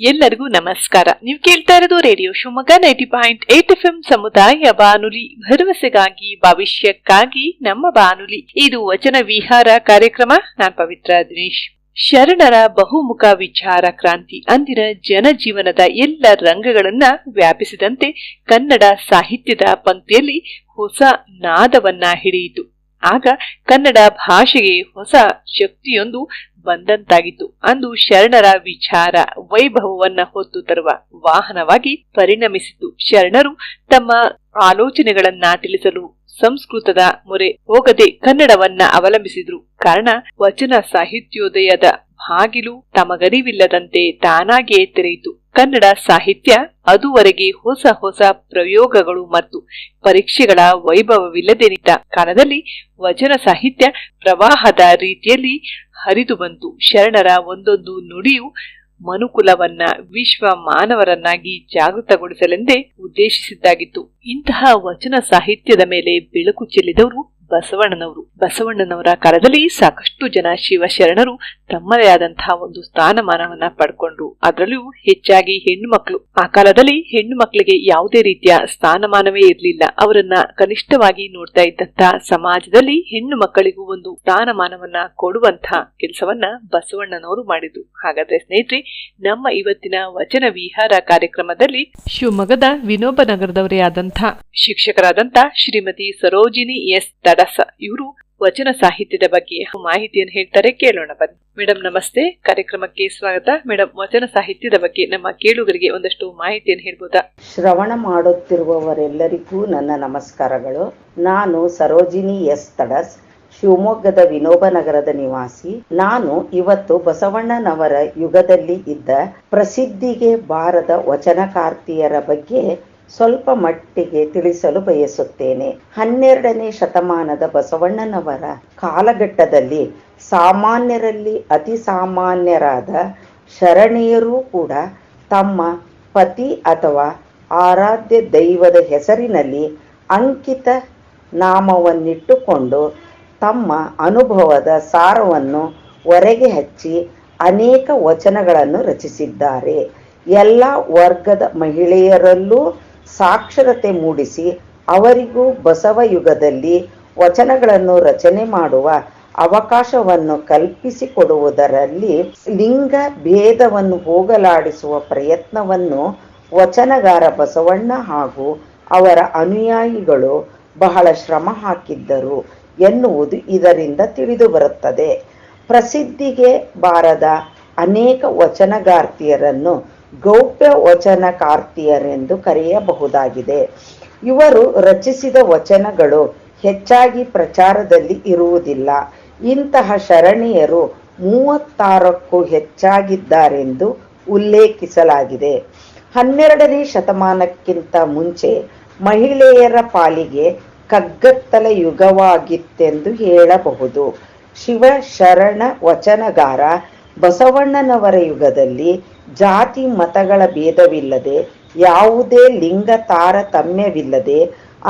ಎಲ್ಲರಿಗೂ ನಮಸ್ಕಾರ. ನೀವು ಕೇಳ್ತಾ ಇರೋದು radio Shivamogga ninety point eight F M ಸಮುದಾಯ ಬಾನುಲಿ. ಭರವಸೆಗಾಗಿ, ಭವಿಷ್ಯಕ್ಕಾಗಿ ನಮ್ಮ ಬಾನುಲಿ. ಇದು ವಚನ ವಿಹಾರ ಕಾರ್ಯಕ್ರಮ. ನಾನ್ ಪವಿತ್ರ ದಿನೇಶ್. ಶರಣರ ಬಹುಮುಖ ವಿಚಾರ ಕ್ರಾಂತಿ. ಅಂದಿನ ಜನಜೀವನದ ಎಲ್ಲ ರಂಗಗಳನ್ನ ವ್ಯಾಪಿಸಿದಂತೆ ಕನ್ನಡ ಸಾಹಿತ್ಯದ ಪಂಕ್ತಿಯಲ್ಲಿ ಹೊಸ ನಾದವನ್ನ ಹಿಡಿಯಿತು. ಆಗ ಕನ್ನಡ ಭಾಷೆಗೆ ಹೊಸ ಶಕ್ತಿಯೊಂದು ಬಂದಂತಾಗಿತ್ತು. ಅಂದು ಶರಣರ ವಿಚಾರ ವೈಭವವನ್ನ ಹೊತ್ತು ತರುವ ವಾಹನವಾಗಿ ಪರಿಣಮಿಸಿತು ಶರಣರು ತಮ್ಮ ಆಲೋಚನೆಗಳನ್ನ ತಿಳಿಸಲು ಸಂಸ್ಕೃತದ ಮೊರೆ ಹೋಗದೆ ಕನ್ನಡವನ್ನ ಅವಲಂಬಿಸಿದ್ರು. ಕಾರಣ ವಚನ ಸಾಹಿತ್ಯೋದಯದ ಬಾಗಿಲು ತಮಗರಿವಿಲ್ಲದಂತೆ ತಾನಾಗಿಯೇ ತೆರೆಯಿತು. ಕನ್ನಡ ಸಾಹಿತ್ಯ ಅದುವರೆಗೆ ಹೊಸ ಹೊಸ ಪ್ರಯೋಗಗಳು ಮತ್ತು ಪರೀಕ್ಷೆಗಳ ವೈಭವವಿಲ್ಲದೆ ನಿಂತ ಕಾಲದಲ್ಲಿ ವಚನ ಸಾಹಿತ್ಯ ಪ್ರವಾಹದ ರೀತಿಯಲ್ಲಿ ಹರಿದು ಬಂತು. ಶರಣರ ಒಂದೊಂದು ನುಡಿಯು ಮನುಕುಲವನ್ನ, ವಿಶ್ವ ಮಾನವರನ್ನಾಗಿ ಜಾಗೃತಗೊಳಿಸಲೆಂದೇ ಉದ್ದೇಶಿಸಿದ್ದಾಗಿತ್ತು. ಇಂತಹ ವಚನ ಸಾಹಿತ್ಯದ ಮೇಲೆ ಬೆಳಕು ಚೆಲ್ಲಿದವರು ಬಸವಣ್ಣನವರು. ಬಸವಣ್ಣನವರ ಕಾಲದಲ್ಲಿ ಸಾಕಷ್ಟು ಜನ ಶಿವಶರಣರು ತಮ್ಮದೇ ಆದಂತಹ ಒಂದು ಸ್ಥಾನಮಾನವನ್ನ ಪಡ್ಕೊಂಡ್ರು ಅದರಲ್ಲೂ ಹೆಚ್ಚಾಗಿ ಹೆಣ್ಣು ಮಕ್ಕಳು ಆ ಕಾಲದಲ್ಲಿ ಹೆಣ್ಣು ಮಕ್ಕಳಿಗೆ ಯಾವುದೇ ರೀತಿಯ ಸ್ಥಾನಮಾನವೇ ಇರಲಿಲ್ಲ. ಅವರನ್ನ ಕನಿಷ್ಠವಾಗಿ ನೋಡ್ತಾ ಇದ್ದಂತಹ ಸಮಾಜದಲ್ಲಿ ಹೆಣ್ಣು ಮಕ್ಕಳಿಗೂ ಒಂದು ಸ್ಥಾನಮಾನವನ್ನ ಕೊಡುವಂತಹ ಕೆಲಸವನ್ನ ಬಸವಣ್ಣನವರು ಮಾಡಿದ್ರು ಹಾಗಾದ್ರೆ ಸ್ನೇಹಿತರೆ, ನಮ್ಮ ಇವತ್ತಿನ ವಚನ ವಿಹಾರ ಕಾರ್ಯಕ್ರಮದಲ್ಲಿ ಶಿವಮೊಗ್ಗದ ವಿನೋಬ ನಗರದವರೇ ಆದಂತಹ ಶಿಕ್ಷಕರಾದಂತಹ ಶ್ರೀಮತಿ ಸರೋಜಿನಿ ಎಸ್. ತಡಸ ಇವರು ವಚನ ಸಾಹಿತ್ಯದ ಬಗ್ಗೆ ಮಾಹಿತಿಯನ್ನು ಹೇಳ್ತಾರೆ, ಕೇಳೋಣ ಬನ್ನಿ. ಮೇಡಮ್ ನಮಸ್ತೆ. ಕಾರ್ಯಕ್ರಮಕ್ಕೆ ಸ್ವಾಗತ. ಮೇಡಮ್ ವಚನ ಸಾಹಿತ್ಯದ ಬಗ್ಗೆ ನಮ್ಮ ಕೇಳುಗರಿಗೆ ಒಂದಷ್ಟು ಮಾಹಿತಿಯನ್ನು ಹೇಳ್ಬೋದಾ? ಶ್ರವಣ ಮಾಡುತ್ತಿರುವವರೆಲ್ಲರಿಗೂ ನನ್ನ ನಮಸ್ಕಾರಗಳು. ನಾನು ಸರೋಜಿನಿ ಎಸ್ ತಡಸ್, ಶಿವಮೊಗ್ಗದ ವಿನೋಬ ನಗರದ ನಿವಾಸಿ. ನಾನು ಇವತ್ತು ಬಸವಣ್ಣನವರ ಯುಗದಲ್ಲಿ ಇದ್ದ ಪ್ರಸಿದ್ಧಿಗೆ ಬಾರದ ವಚನಕಾರ್ತಿಯರ ಬಗ್ಗೆ ಸ್ವಲ್ಪ ಮಟ್ಟಿಗೆ ತಿಳಿಸಲು ಬಯಸುತ್ತೇನೆ. ಹನ್ನೆರಡನೇ ಶತಮಾನದ ಬಸವಣ್ಣನವರ ಕಾಲಘಟ್ಟದಲ್ಲಿ ಸಾಮಾನ್ಯರಲ್ಲಿ ಅತಿ ಸಾಮಾನ್ಯರಾದ ಶರಣೀಯರೂ ಕೂಡ ತಮ್ಮ ಪತಿ ಅಥವಾ ಆರಾಧ್ಯ ದೈವದ ಹೆಸರಿನಲ್ಲಿ ಅಂಕಿತ ನಾಮವನ್ನಿಟ್ಟುಕೊಂಡು ತಮ್ಮ ಅನುಭವದ ಸಾರವನ್ನು ಹೊರಗೆ ಹಚ್ಚಿ ಅನೇಕ ವಚನಗಳನ್ನು ರಚಿಸಿದ್ದಾರೆ. ಎಲ್ಲ ವರ್ಗದ ಮಹಿಳೆಯರಲ್ಲೂ ಸಾಕ್ಷರತೆ ಮೂಡಿಸಿ ಅವರಿಗೂ ಬಸವ ಯುಗದಲ್ಲಿ ವಚನಗಳನ್ನು ರಚನೆ ಮಾಡುವ ಅವಕಾಶವನ್ನು ಕಲ್ಪಿಸಿಕೊಡುವುದರಲ್ಲಿ ಲಿಂಗ ಭೇದವನ್ನು ಹೋಗಲಾಡಿಸುವ ಪ್ರಯತ್ನವನ್ನು ವಚನಗಾರ ಬಸವಣ್ಣ ಹಾಗೂ ಅವರ ಅನುಯಾಯಿಗಳು ಬಹಳ ಶ್ರಮ ಹಾಕಿದ್ದರು ಎನ್ನುವುದು ಇದರಿಂದ ತಿಳಿದು ಬರುತ್ತದೆ. ಪ್ರಸಿದ್ಧಿಗೆ ಬಾರದ ಅನೇಕ ವಚನಗಾರ್ತಿಯರನ್ನು ಗೌಪ್ಯ ವಚನಕಾರ್ತಿಯರೆಂದು ಕರೆಯಬಹುದಾಗಿದೆ. ಇವರು ರಚಿಸಿದ ವಚನಗಳು ಹೆಚ್ಚಾಗಿ ಪ್ರಚಾರದಲ್ಲಿ ಇರುವುದಿಲ್ಲ. ಇಂತಹ ಶರಣೀಯರು ಮೂವತ್ತಾರಕ್ಕೂ ಹೆಚ್ಚಾಗಿದ್ದಾರೆಂದು ಉಲ್ಲೇಖಿಸಲಾಗಿದೆ. ಹನ್ನೆರಡನೇ ಶತಮಾನಕ್ಕಿಂತ ಮುಂಚೆ ಮಹಿಳೆಯರ ಪಾಲಿಗೆ ಕಗ್ಗತ್ತಲ ಯುಗವಾಗಿತ್ತೆಂದು ಹೇಳಬಹುದು. ಶಿವ ಶರಣ ವಚನಗಾರ ಬಸವಣ್ಣನವರ ಯುಗದಲ್ಲಿ ಜಾತಿ ಮತಗಳ ಭೇದವಿಲ್ಲದೆ, ಯಾವುದೇ ಲಿಂಗ ತಾರತಮ್ಯವಿಲ್ಲದೆ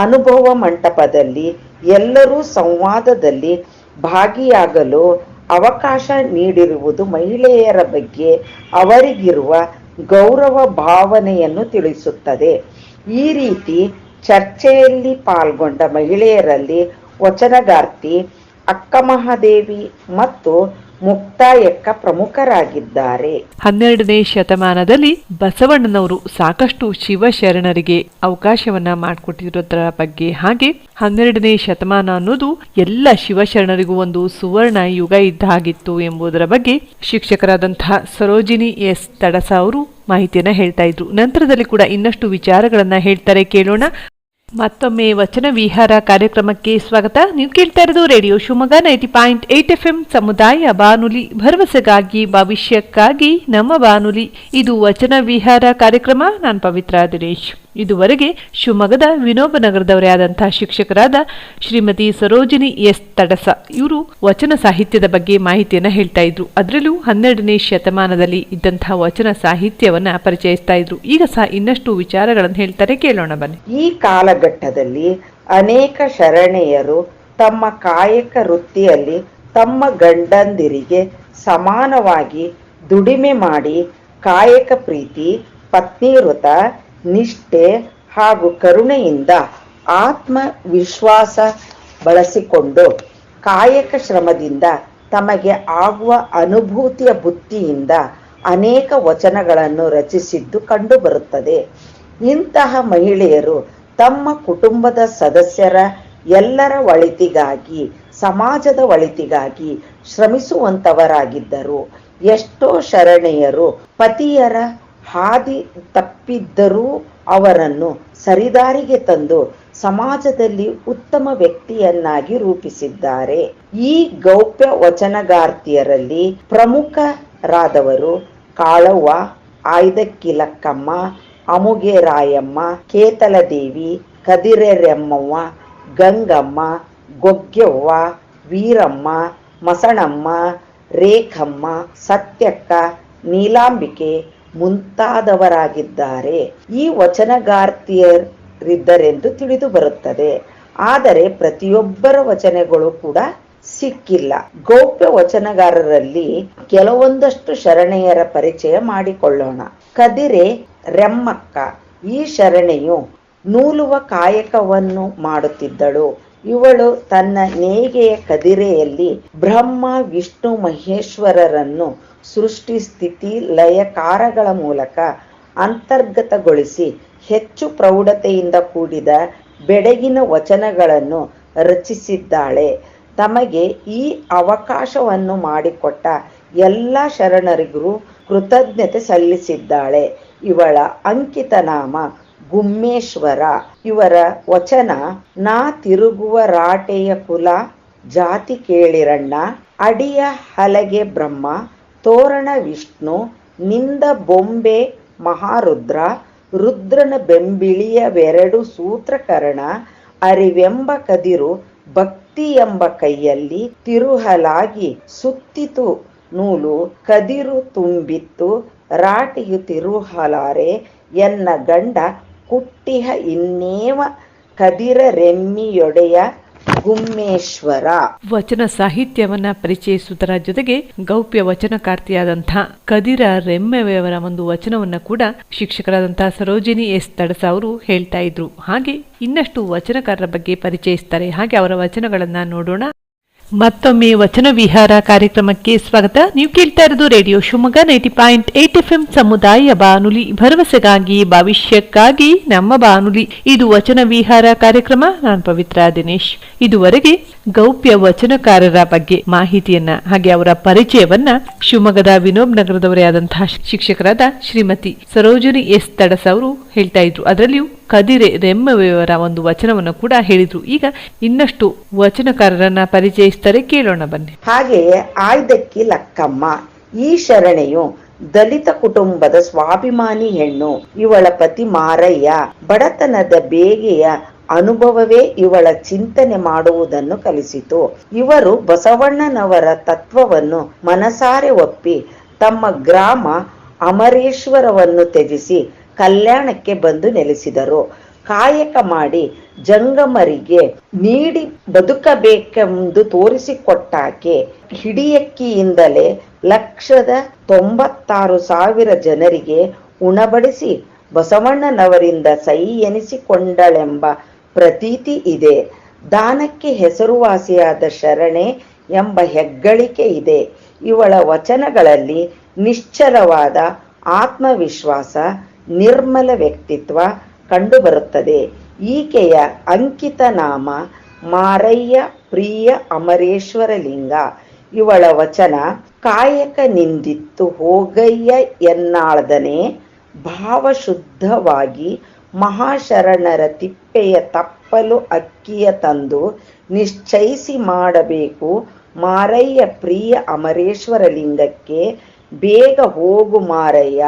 ಅನುಭವ ಮಂಟಪದಲ್ಲಿ ಎಲ್ಲರೂ ಸಂವಾದದಲ್ಲಿ ಭಾಗಿಯಾಗಲು ಅವಕಾಶ ನೀಡಿರುವುದು ಮಹಿಳೆಯರ ಬಗ್ಗೆ ಅವರಿಗಿರುವ ಗೌರವ ಭಾವನೆಯನ್ನು ತಿಳಿಸುತ್ತದೆ. ಈ ರೀತಿ ಚರ್ಚೆಯಲ್ಲಿ ಪಾಲ್ಗೊಂಡ ಮಹಿಳೆಯರಲ್ಲಿ ವಚನಗಾರ್ತಿ, ಅಕ್ಕಮಹಾದೇವಿ ಮತ್ತು ಮುಕ್ತಾಯಕ್ಕ ಪ್ರಮುಖರಾಗಿದ್ದಾರೆ. ಹನ್ನೆರಡನೇ ಶತಮಾನದಲ್ಲಿ ಬಸವಣ್ಣನವರು ಸಾಕಷ್ಟು ಶಿವಶರಣರಿಗೆ ಅವಕಾಶವನ್ನ ಮಾಡಿಕೊಟ್ಟಿರೋದ್ರ ಬಗ್ಗೆ ಹಾಗೆ ಹನ್ನೆರಡನೇ ಶತಮಾನ ಅನ್ನೋದು ಎಲ್ಲ ಶಿವಶರಣರಿಗೂ ಒಂದು ಸುವರ್ಣ ಯುಗ ಇದ್ದ ಹಾಗಿತ್ತು ಎಂಬುದರ ಬಗ್ಗೆ ಶಿಕ್ಷಕರಾದಂತಹ ಸರೋಜಿನಿ ಎಸ್ ತಡಸ ಅವರು ಮಾಹಿತಿಯನ್ನ ಹೇಳ್ತಾ ಇದ್ರು. ನಂತರದಲ್ಲಿ ಕೂಡ ಇನ್ನಷ್ಟು ವಿಚಾರಗಳನ್ನ ಹೇಳ್ತಾರೆ ಕೇಳೋಣ. ಮತ್ತೊಮ್ಮೆ ವಚನ ವಿಹಾರ ಕಾರ್ಯಕ್ರಮಕ್ಕೆ ಸ್ವಾಗತ. ನೀವು ಕೇಳ್ತಾ ಇರೋದು radio Shivamogga ninety point eight F M ಸಮುದಾಯ ಬಾನುಲಿ ಭರವಸೆಗಾಗಿ, ಭವಿಷ್ಯಕ್ಕಾಗಿ ನಮ್ಮ ಬಾನುಲಿ. ಇದು ವಚನ ವಿಹಾರ ಕಾರ್ಯಕ್ರಮ. ನಾನು ಪವಿತ್ರ ದಿನೇಶ್. ಇದುವರೆಗೆ ಶಿವಮೊಗ್ಗದ ವಿನೋಬ ನಗರದವರೇ ಆದಂತಹ ಶಿಕ್ಷಕರಾದ ಶ್ರೀಮತಿ ಸರೋಜಿನಿ ಎಸ್ ತಡಸ. ಇವರು ವಚನ ಸಾಹಿತ್ಯದ ಬಗ್ಗೆ ಮಾಹಿತಿಯನ್ನು ಹೇಳ್ತಾ ಇದ್ರು. ಅದರಲ್ಲೂ ಹನ್ನೆರಡನೇ ಶತಮಾನದಲ್ಲಿ ಇದ್ದಂತಹ ವಚನ ಸಾಹಿತ್ಯವನ್ನ ಪರಿಚಯಿಸ್ತಾ ಇದ್ರು. ಈಗ ಸಹ ಇನ್ನಷ್ಟು ವಿಚಾರಗಳನ್ನು ಹೇಳ್ತಾರೆ. ಕೇಳೋಣ ಬನ್ನಿ. ಈ ಕಾಲಘಟ್ಟದಲ್ಲಿ ಅನೇಕ ಶರಣೆಯರು ತಮ್ಮ ಕಾಯಕ ವೃತ್ತಿಯಲ್ಲಿ ತಮ್ಮ ಗಂಡಂದಿರಿಗೆ ಸಮಾನವಾಗಿ ದುಡಿಮೆ ಮಾಡಿ ಕಾಯಕ ಪ್ರೀತಿ, ಪತ್ನಿವೃತ ನಿಷ್ಠೆ ಹಾಗೂ ಕರುಣೆಯಿಂದ ಆತ್ಮವಿಶ್ವಾಸ ಬಳಸಿಕೊಂಡು ಕಾಯಕ ಶ್ರಮದಿಂದ ತಮಗೆ ಆಗುವ ಅನುಭೂತಿಯ ಬುತ್ತಿಯಿಂದ ಅನೇಕ ವಚನಗಳನ್ನು ರಚಿಸಿದ್ದು ಕಂಡುಬರುತ್ತದೆ. ಇಂತಹ ಮಹಿಳೆಯರು ತಮ್ಮ ಕುಟುಂಬದ ಸದಸ್ಯರ ಎಲ್ಲರ ಒಳಿತಿಗಾಗಿ, ಸಮಾಜದ ಒಳಿತಿಗಾಗಿ ಶ್ರಮಿಸುವಂತವರಾಗಿದ್ದರು. ಎಷ್ಟೋ ಶರಣೆಯರು ಪತಿಯರ ಹಾದಿ ತಪ್ಪಿದ್ದರೂ ಅವರನ್ನು ಸರಿದಾರಿಗೆ ತಂದು ಸಮಾಜದಲ್ಲಿ ಉತ್ತಮ ವ್ಯಕ್ತಿಯನ್ನಾಗಿ ರೂಪಿಸಿದ್ದಾರೆ. ಈ ಗೌಪ್ಯ ವಚನಗಾರ್ತಿಯರಲ್ಲಿ ಪ್ರಮುಖರಾದವರು ಕಾಳವ್ವ, ಆಯ್ದಕ್ಕಿಲಕ್ಕಮ್ಮ ಅಮುಗೆ ರಾಯಮ್ಮ ಕೇತಲದೇವಿ, ಕದಿರೆರೆಮ್ಮವ್ವ, ಗಂಗಮ್ಮ, ಗೊಗ್ಗೆವ್ವ, ವೀರಮ್ಮ, ಮಸಣಮ್ಮ, ರೇಖಮ್ಮ, ಸತ್ಯಕ್ಕ, ನೀಲಾಂಬಿಕೆ ಮುಂತಾದವರಾಗಿದ್ದಾರೆ. ಈ ವಚನಗಾರ್ತಿಯರಿದ್ದರೆಂದು ತಿಳಿದು ಬರುತ್ತದೆ. ಆದರೆ ಪ್ರತಿಯೊಬ್ಬರ ವಚನಗಳು ಕೂಡ ಸಿಕ್ಕಿಲ್ಲ. ಗೌಪ್ಯ ವಚನಗಾರರಲ್ಲಿ ಕೆಲವೊಂದಷ್ಟು ಶರಣೆಯರ ಪರಿಚಯ ಮಾಡಿಕೊಳ್ಳೋಣ. ಕದಿರೆ ರೆಮ್ಮಕ್ಕ, ಈ ಶರಣೆಯು ನೂಲುವ ಕಾಯಕವನ್ನು ಮಾಡುತ್ತಿದ್ದಳು. ಇವಳು ತನ್ನ ನೇಯ್ಗೆಯ ಕದಿರೆಯಲ್ಲಿ ಬ್ರಹ್ಮ, ವಿಷ್ಣು, ಮಹೇಶ್ವರರನ್ನು ಸೃಷ್ಟಿ ಸ್ಥಿತಿ ಲಯಕಾರಗಳ ಮೂಲಕ ಅಂತರ್ಗತಗೊಳಿಸಿ ಹೆಚ್ಚು ಪ್ರೌಢತೆಯಿಂದ ಕೂಡಿದ ಬೆಡಗಿನ ವಚನಗಳನ್ನು ರಚಿಸಿದ್ದಾಳೆ. ತಮಗೆ ಈ ಅವಕಾಶವನ್ನು ಮಾಡಿಕೊಟ್ಟ ಎಲ್ಲ ಶರಣರಿಗೂ ಕೃತಜ್ಞತೆ ಸಲ್ಲಿಸಿದ್ದಾಳೆ. ಇವಳ ಅಂಕಿತ ನಾಮ ಗುಮ್ಮೇಶ್ವರ. ಇವರ ವಚನ, ನಾ ತಿರುಗುವ ರಾಟೆಯ ಕುಲ, ಜಾತಿ ಕೇಳಿರಣ್ಣ, ಅಡಿಯ ಹಲಗೆ ಬ್ರಹ್ಮ ತೋರಣ ವಿಷ್ಣು, ನಿಂದ ಬೊಂಬೆ ಮಹಾರುದ್ರ, ರುದ್ರನ ಬೆಂಬಿಳಿಯವೆರಡು ಸೂತ್ರಕರಣ, ಅರಿವೆಂಬ ಕದಿರು ಭಕ್ತಿ ಎಂಬ ಕೈಯಲ್ಲಿ ತಿರುಹಲಾಗಿ ಸುತ್ತಿತು ನೂಲು, ಕದಿರು ತುಂಬಿತ್ತು ರಾಟಿಯು ತಿರುಹಲಾರೆ ಎನ್ನ ಗಂಡ ಕುಟ್ಟಿಹ ಇನ್ನೇವ ಕದಿರ ರೆಮ್ಮಿಯೊಡೆಯ ಗುಮ್ಮೇಶ್ವರ. ವಚನ ಸಾಹಿತ್ಯವನ್ನ ಪರಿಚಯಿಸುವುದರ ಜೊತೆಗೆ ಗೌಪ್ಯ ವಚನಕಾರ್ತಿಯಾದಂತಹ ಕದಿರ ರೆಮ್ಮೆಯವರ ಒಂದು ವಚನವನ್ನ ಕೂಡ ಶಿಕ್ಷಕರಾದಂತಹ ಸರೋಜಿನಿ ಎಸ್ ತಡಸ ಅವರು ಹೇಳ್ತಾ ಇದ್ರು. ಹಾಗೆ ಇನ್ನಷ್ಟು ವಚನಕಾರರ ಬಗ್ಗೆ ಪರಿಚಯಿಸ್ತಾರೆ. ಹಾಗೆ ಅವರ ವಚನಗಳನ್ನ ನೋಡೋಣ. ಮತ್ತೊಮ್ಮೆ ವಚನ ವಿಹಾರ ಕಾರ್ಯಕ್ರಮಕ್ಕೆ ಸ್ವಾಗತ. ನೀವು ಕೇಳ್ತಾ ಇರೋದು radio Shivamogga ninety point eight F M ಸಮುದಾಯ ಬಾನುಲಿ ಭರವಸೆಗಾಗಿ, ಭವಿಷ್ಯಕ್ಕಾಗಿ ನಮ್ಮ ಬಾನುಲಿ. ಇದು ವಚನ ವಿಹಾರ ಕಾರ್ಯಕ್ರಮ. ನಾನು ಪವಿತ್ರ ದಿನೇಶ್. ಇದುವರೆಗೆ ಗೌಪ್ಯ ವಚನಕಾರರ ಬಗ್ಗೆ ಮಾಹಿತಿಯನ್ನ, ಹಾಗೆ ಅವರ ಪರಿಚಯವನ್ನ ಶಿವಮೊಗ್ಗದ ವಿನೋಬ್ ನಗರದವರೇ ಆದಂತಹ ಶಿಕ್ಷಕರಾದ ಶ್ರೀಮತಿ ಸರೋಜಿನಿ ಎಸ್ ತಡಸ್ ಅವರು ಹೇಳ್ತಾ ಇದ್ರು. ಅದರಲ್ಲಿಯೂ ಕದಿರೆ ರೆಮ್ಮವೆಯವರ ಒಂದು ವಚನವನ್ನು ಕೂಡ ಹೇಳಿದ್ರು. ಈಗ ಇನ್ನಷ್ಟು ವಚನಕಾರರನ್ನ ಪರಿಚಯಿಸ್ತಾರೆ, ಕೇಳೋಣ ಬನ್ನಿ. ಹಾಗೆಯೇ ಆಯ್ದಕ್ಕಿ ಲಕ್ಕಮ್ಮ, ಈ ಶರಣೆಯು ದಲಿತ ಕುಟುಂಬದ ಸ್ವಾಭಿಮಾನಿ ಹೆಣ್ಣು, ಇವಳ ಪತಿ ಮಾರಯ್ಯ. ಬಡತನದ ಬೇಗೆಯ ಅನುಭವವೇ ಇವಳ ಚಿಂತನೆ ಮಾಡುವುದನ್ನು ಕಲಿಸಿತು. ಇವರು ಬಸವಣ್ಣನವರ ತತ್ವವನ್ನು ಮನಸಾರೆ ಒಪ್ಪಿ ತಮ್ಮ ಗ್ರಾಮ ಅಮರೇಶ್ವರವನ್ನು ತ್ಯಜಿಸಿ ಕಲ್ಯಾಣಕ್ಕೆ ಬಂದು ನೆಲೆಸಿದರು. ಕಾಯಕ ಮಾಡಿ ಜಂಗಮರಿಗೆ ನೀಡಿ ಬದುಕಬೇಕೆಂದು ತೋರಿಸಿಕೊಟ್ಟಾಕೆ ಹಿಡಿಯಕ್ಕಿಯಿಂದಲೇ ಲಕ್ಷದ ತೊಂಬತ್ತಾರು ಸಾವಿರ ಜನರಿಗೆ ಉಣಬಡಿಸಿ ಬಸವಣ್ಣನವರಿಂದ ಸೈ ಎನಿಸಿಕೊಂಡಳೆಂಬ ಪ್ರತೀತಿ ಇದೆ. ದಾನಕ್ಕೆ ಹೆಸರುವಾಸಿಯಾದ ಶರಣೆ ಎಂಬ ಹೆಗ್ಗಳಿಕೆ ಇದೆ. ಇವಳ ವಚನಗಳಲ್ಲಿ ನಿಶ್ಚಲವಾದ ಆತ್ಮವಿಶ್ವಾಸ ನಿರ್ಮಲ ವ್ಯಕ್ತಿತ್ವ ಕಂಡುಬರುತ್ತದೆ. ಈಕೆಯ ಅಂಕಿತ ನಾಮ ಮಾರಯ್ಯ ಪ್ರಿಯ ಅಮರೇಶ್ವರಲಿಂಗ. ಇವಳ ವಚನ, ಕಾಯಕ ನಿಂದಿತ್ತು ಹೋಗಯ್ಯ ಎನ್ನಾಳದನೆ, ಭಾವಶುದ್ಧವಾಗಿ ಮಹಾಶರಣರ ತಿಪ್ಪೆಯ ತಪ್ಪಲು ಅಕ್ಕಿಯ ತಂದು ನಿಶ್ಚಯಿಸಿ ಮಾಡಬೇಕು, ಮಾರಯ್ಯ ಪ್ರಿಯ ಅಮರೇಶ್ವರ ಲಿಂಗಕ್ಕೆ ಬೇಗ ಹೋಗು ಮಾರಯ್ಯ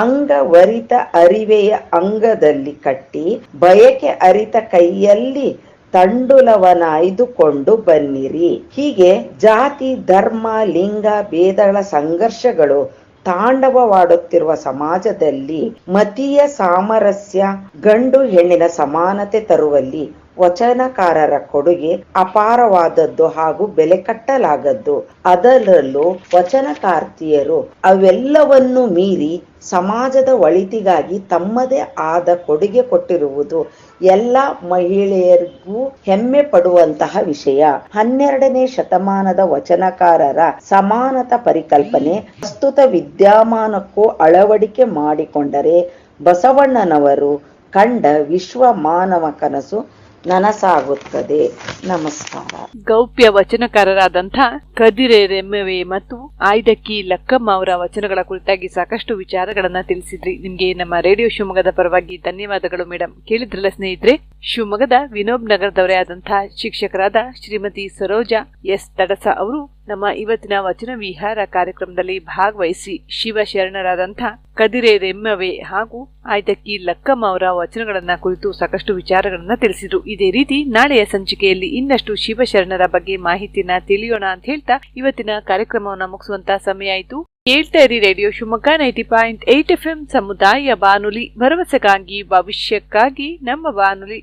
ಅಂಗವರಿತ ಅರಿವೆಯ ಅಂಗದಲ್ಲಿ ಕಟ್ಟಿ ಬಯಕೆ ಅರಿತ ಕೈಯಲ್ಲಿ ತಂಡುಲವನಾಯ್ದುಕೊಂಡು ಬನ್ನಿರಿ. ಹೀಗೆ ಜಾತಿ, ಧರ್ಮ, ಲಿಂಗ, ಭೇದಗಳ ಸಂಘರ್ಷಗಳು ತಾಂಡವವಾಡುತ್ತಿರುವ ಸಮಾಜದಲ್ಲಿ ಮತೀಯ ಸಾಮರಸ್ಯ ಗಂಡು ಹೆಣ್ಣಿನ ಸಮಾನತೆ ತರುವಲ್ಲಿ ವಚನಕಾರರ ಕೊಡುಗೆ ಅಪಾರವಾದದ್ದು ಹಾಗೂ ಬೆಲೆ ಕಟ್ಟಲಾಗದ್ದು ಅದರಲ್ಲೂ ವಚನಕಾರ್ತಿಯರು ಅವೆಲ್ಲವನ್ನು ಮೀರಿ ಸಮಾಜದ ಒಳಿತಿಗಾಗಿ ತಮ್ಮದೇ ಆದ ಕೊಡುಗೆ ಕೊಟ್ಟಿರುವುದು ಎಲ್ಲ ಮಹಿಳೆಯರಿಗೂ ಹೆಮ್ಮೆ ಪಡುವಂತಹ ವಿಷಯ. ಹನ್ನೆರಡನೇ ಶತಮಾನದ ವಚನಕಾರರ ಸಮಾನತ ಪರಿಕಲ್ಪನೆ ಪ್ರಸ್ತುತ ವಿದ್ಯಮಾನಕ್ಕೂ ಅಳವಡಿಕೆ ಮಾಡಿಕೊಂಡರೆ ಬಸವಣ್ಣನವರು ಕಂಡ ವಿಶ್ವ ಮಾನವ ಕನಸು ನನಸಾಗುತ್ತದೆ. ನಮಸ್ಕಾರ. ಗೌಪ್ಯ ವಚನಕಾರರಾದಂಥ ಕದಿರೆ ರೆಮ್ಮವೆ ಮತ್ತು ಆಯ್ದಕ್ಕಿ ಲಕ್ಕಮ್ಮ ಅವರ ವಚನಗಳ ಕುರಿತಾಗಿ ಸಾಕಷ್ಟು ವಿಚಾರಗಳನ್ನ ತಿಳಿಸಿದ್ರಿ. ನಿಮ್ಗೆ ನಮ್ಮ ರೇಡಿಯೋ ಶಿವಮೊಗ್ಗದ ಪರವಾಗಿ ಧನ್ಯವಾದಗಳು ಮೇಡಮ್ ಕೇಳಿದ್ರಲ್ಲ ಸ್ನೇಹಿತರೆ, ಶಿವಮೊಗ್ಗದ ವಿನೋಬ್ ನಗರದವರೇ ಆದಂತಹ ಶಿಕ್ಷಕರಾದ ಶ್ರೀಮತಿ ಸರೋಜಾ ಎಸ್ ತಡಸ ಅವರು ನಮ್ಮ ಇವತ್ತಿನ ವಚನ ವಿಹಾರ ಕಾರ್ಯಕ್ರಮದಲ್ಲಿ ಭಾಗವಹಿಸಿ ಶಿವಶರಣರಾದಂಥ ಕದಿರೆ ರೆಮ್ಮವೆ ಹಾಗೂ ಆಯ್ದಕ್ಕಿ ಲಕ್ಕಮ್ಮ ಅವರ ವಚನಗಳನ್ನ ಕುರಿತು ಸಾಕಷ್ಟು ವಿಚಾರಗಳನ್ನ ತಿಳಿಸಿದ್ರು. ಇದೇ ರೀತಿ ನಾಳೆಯ ಸಂಚಿಕೆಯಲ್ಲಿ ಇನ್ನಷ್ಟು ಶಿವಶರಣರ ಬಗ್ಗೆ ಮಾಹಿತಿನ ತಿಳಿಯೋಣ ಅಂತ ಹೇಳ್ತಾ ಇವತ್ತಿನ ಕಾರ್ಯಕ್ರಮವನ್ನ ಮುಗಿಸುವಂತ ಸಮಯ ಆಯಿತು. ಕೇಳ್ತಾ ಇರಿ radio Shivamogga ninety point eight F ಸಮುದಾಯ ಬಾನುಲಿ ಭರವಸೆಗಾಗಿ ಭವಿಷ್ಯಕ್ಕಾಗಿ ನಮ್ಮ ಬಾನುಲಿ.